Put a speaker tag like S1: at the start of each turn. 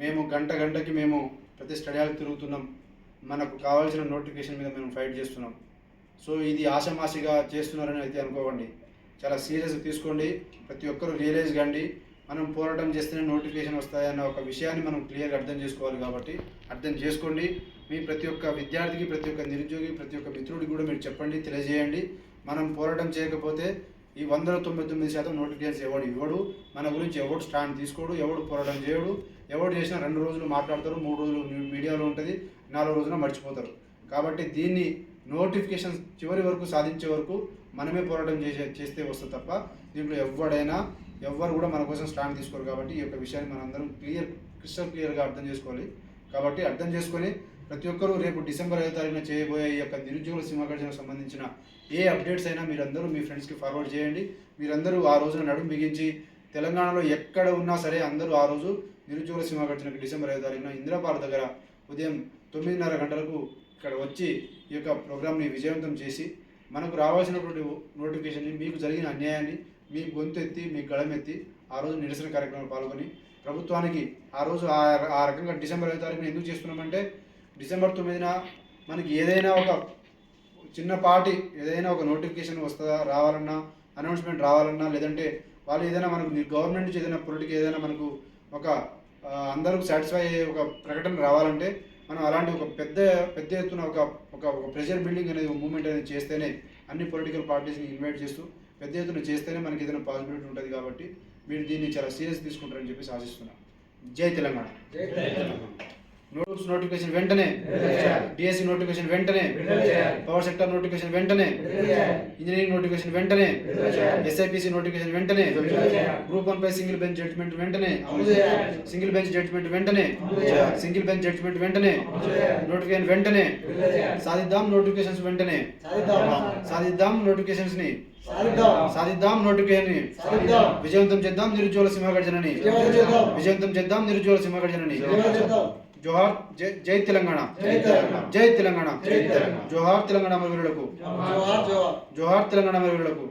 S1: మేము గంట గంటకి మేము ప్రతి స్టడియాలకు తిరుగుతున్నాం. మనకు కావాల్సిన నోటిఫికేషన్ మీద మేము ఫైట్ చేస్తున్నాం. సో ఇది ఆషమాషిగా చేస్తున్నారని అయితే అనుకోకండి. చాలా సీరియస్ తీసుకోండి. ప్రతి ఒక్కరూ రియలైజ్ కండి. మనం పోరాటం చేస్తేనే నోటిఫికేషన్ వస్తాయన్న ఒక విషయాన్ని మనం క్లియర్గా అర్థం చేసుకోవాలి కాబట్టి అర్థం చేసుకోండి. మీ ప్రతి ఒక్క విద్యార్థికి ప్రతి ఒక్క నిరుద్యోగి ప్రతి ఒక్క మిత్రుడికి కూడా మీరు చెప్పండి తెలియజేయండి. మనం పోరాటం చేయకపోతే ఈ వందల తొంభై తొమ్మిది శాతం నోటిఫికేషన్ ఎవడు ఇవ్వడు? మన గురించి ఎవడు స్టాండ్ తీసుకోడు? ఎవడు పోరాటం చేయడు? ఎవడు చేసినా రెండు రోజులు మాట్లాడతారు మూడు రోజులు మీడియాలో ఉంటుంది నాలుగు రోజులు మర్చిపోతారు. కాబట్టి దీన్ని నోటిఫికేషన్ చివరి వరకు సాధించే వరకు మనమే పోరాటం చేసే చేస్తే వస్తుంది తప్ప దీంట్లో ఎవడైనా ఎవ్వరు కూడా మన కోసం స్టాండ్ తీసుకోరు కాబట్టి ఈ యొక్క విషయాన్ని మనందరం క్లియర్ క్రిస్టల్ క్లియర్గా అర్థం చేసుకోవాలి. కాబట్టి అర్థం చేసుకొని ప్రతి ఒక్కరూ రేపు డిసెంబర్ ఐదో తారీఖున చేయబోయే ఈ యొక్క నిరుద్యోగుల సింహగర్జనకు సంబంధించిన ఏ అప్డేట్స్ అయినా మీరందరూ మీ ఫ్రెండ్స్కి ఫార్వర్డ్ చేయండి. మీరందరూ ఆ రోజున నడుము బిగించి తెలంగాణలో ఎక్కడ ఉన్నా సరే అందరూ ఆ రోజు నిరుద్యోగుల సింహగర్జనకు డిసెంబర్ ఐదో తారీఖున ఇందిరాపార్ దగ్గర ఉదయం తొమ్మిదిన్నర గంటలకు ఇక్కడ వచ్చి ఈ యొక్క ప్రోగ్రామ్ని విజయవంతం చేసి మనకు రావాల్సినటువంటి నోటిఫికేషన్ని మీకు జరిగిన అన్యాయాన్ని మీ గొంతెత్తి మీ గళమెత్తి ఆ రోజు నిరసన కార్యక్రమంలో పాల్గొని ప్రభుత్వానికి ఆ రోజు ఆ ఆ రకంగా డిసెంబర్ ఐదో తారీఖున ఎందుకు చేస్తున్నామంటే డిసెంబర్ తొమ్మిదిన మనకి ఏదైనా ఒక చిన్నపాటి ఏదైనా ఒక నోటిఫికేషన్ వస్తుందా రావాలన్నా అనౌన్స్మెంట్ రావాలన్నా లేదంటే వాళ్ళు ఏదైనా మనకు గవర్నమెంట్ నుంచి ఏదైనా పొలిటికి ఏదైనా మనకు ఒక అందరూ సాటిస్ఫై అయ్యే ఒక ప్రకటన రావాలంటే మనం అలాంటి ఒక పెద్ద పెద్ద ఎత్తున ఒక ఒక ప్రెషర్ బిల్డింగ్ అనేది ఒక మూమెంట్ అనేది చేస్తేనే అన్ని పొలిటికల్ పార్టీస్ని ఇన్వైట్ చేస్తూ పెద్ద ఎత్తున చేస్తేనే మనకి ఏదైనా పాసిబిలిటీ ఉంటుంది కాబట్టి మీరు దీన్ని చాలా సీరియస్ తీసుకుంటారని చెప్పేసి తెలంగాణ. జై తెలంగాణ. నోట్స్ నోటిఫికేషన్ వెంటనే డిఎస్సి నోటిఫికేషన్ వెంటనే పవర్ సెక్టర్ నోటిఫికేషన్ వెంటనే ఇంజనీరింగ్ నోటిఫికేషన్ వెంటనే S I P C notification వెంటనే గ్రూప్ వన్ పై సింగిల్ బెంచ్ జడ్జిమెంట్ వెంటనే సింగిల్ బెంచ్ జడ్జిమెంట్ వెంటనే సింగిల్ బెంచ్ జడ్జిమెంట్ వెంటనే నోటిఫికేషన్ వెంటనే సాధిద్దాం నోటిఫికేషన్స్ వెంటనే సాధిద్దాం. నోటిఫికేషన్స్ని సాధిద్దాం. నోటిఫికేషన్ విజయవంతం చేద్దాం నిరుద్యోగుల సింహగర్జనని విజయవంతం చేద్దాం. నిరుద్యోగుల సింహగర్జనని జోహార్ జై జై తెలంగాణ జై తెలంగాణ జోహార్ తెలంగాణ అమరవీరులకు జోహార్ తెలంగాణ అమరవీరులకు